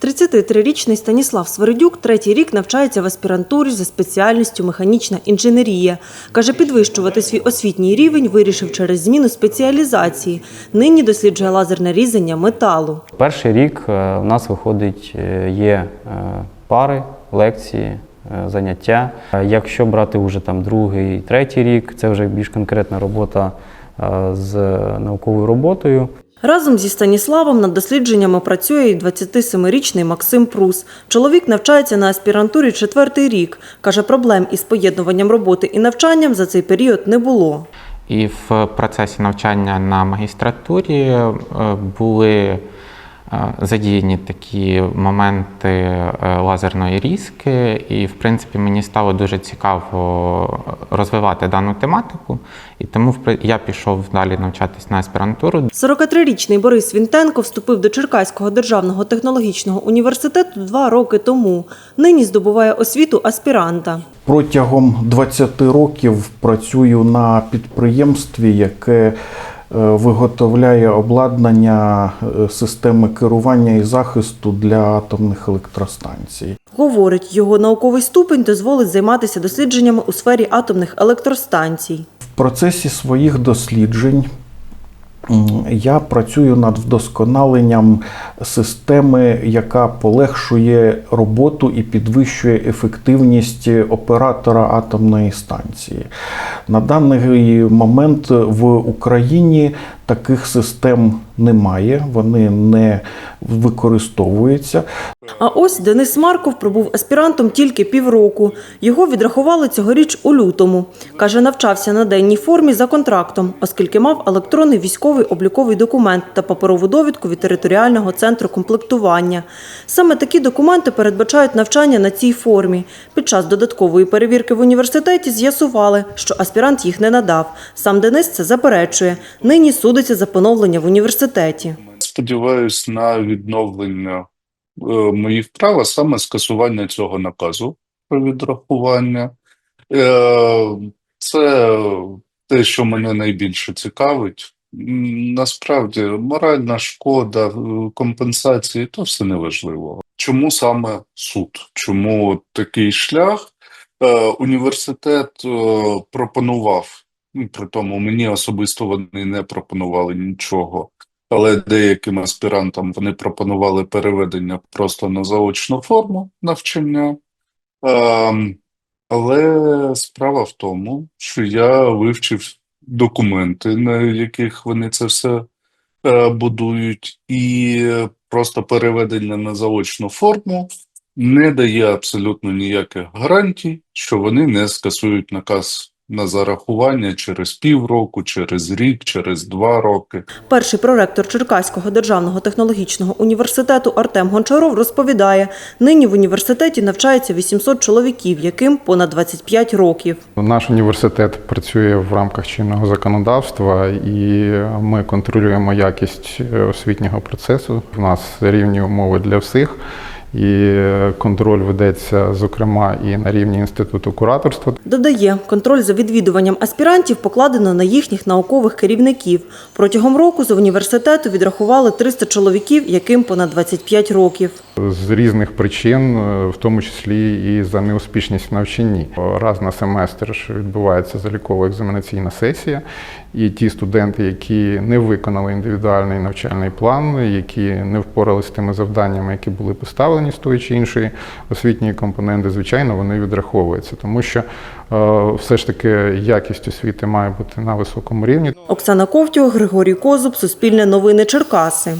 33-річний Станіслав Свередюк третій рік навчається в аспірантурі за спеціальністю механічна інженерія. Каже, підвищувати свій освітній рівень вирішив через зміну спеціалізації. Нині досліджує лазерне різання металу. Перший рік е, у нас виходить, е, є е, пари, лекції, заняття. Якщо брати вже там другий, третій рік, це вже більш конкретна робота з науковою роботою. Разом зі Станіславом над дослідженнями працює і 27-річний Максим Прус. Чоловік навчається на аспірантурі четвертий рік. Каже, проблем із поєднуванням роботи і навчанням за цей період не було. І в процесі навчання на магістратурі е, були е, задіяні такі моменти е, лазерної різки, і, в принципі, мені стало дуже цікаво розвивати дану тематику, і тому я пішов далі навчатись на аспірантуру. 43-річний Борис Вінтенко вступив до Черкаського державного технологічного університету два роки тому. Нині здобуває освіту аспіранта. Протягом 20 років працюю на підприємстві, яке е, виготовляє обладнання е, системи керування і захисту для атомних електростанцій. Говорить, його науковий ступень дозволить займатися дослідженнями у сфері атомних електростанцій. В процесі своїх досліджень я працюю над вдосконаленням системи, яка полегшує роботу і підвищує ефективність оператора атомної станції. На даний момент в Україні таких систем немає, вони не використовуються. А ось Денис Марков пробув аспірантом тільки півроку. Його відрахували цьогоріч у лютому. Каже, навчався на денній формі за контрактом, оскільки мав електронний військовий обліковий документ та паперову довідку від територіального центру комплектування. Саме такі документи передбачають навчання на цій формі. Під час додаткової перевірки в університеті з'ясували, що аспірант їх не надав. Сам Денис це заперечує. Нині судиться за поновлення в університеті. Сподіваюсь на відновлення е, моїх прав, а саме скасування цього наказу про відрахування. Е, Це те, що мене найбільше цікавить. Насправді, моральна шкода, е, компенсації то все неважливо. Чому саме суд? Чому такий шлях? Університет пропонував, ну, при тому мені особисто вони не пропонували нічого але деяким аспірантам вони пропонували переведення просто на заочну форму навчання. Ем, Але справа в тому, що я вивчив документи, на яких вони це все е, будують, і просто переведення на заочну форму не дає абсолютно ніяких гарантій, що вони не скасують наказ на зарахування через півроку, через рік, через два роки. Перший проректор Черкаського державного технологічного університету Артем Гончаров розповідає, нині в університеті навчається 800 чоловіків, яким понад 25 років. Наш університет працює в рамках чинного законодавства, і ми контролюємо якість е, освітнього процесу. У нас рівні умови для всіх. І контроль ведеться, зокрема, і на рівні інституту кураторства. Додає, контроль за відвідуванням аспірантів покладено на їхніх наукових керівників. Протягом року з університету відрахували 300 чоловіків, яким понад 25 років. з різних причин, е, в тому числі і за неуспішність в навчанні. Раз на семестр відбувається заліково-екзаменаційна сесія, і ті студенти, які не виконали індивідуальний навчальний план, які не впоралися з тими завданнями, які були поставлені з тої чи іншої освітньої компоненти, звичайно, вони відраховуються, тому що е, все ж таки якість освіти має бути на високому рівні. Оксана Ковтюк, Григорій Козуб, Суспільне новини Черкаси.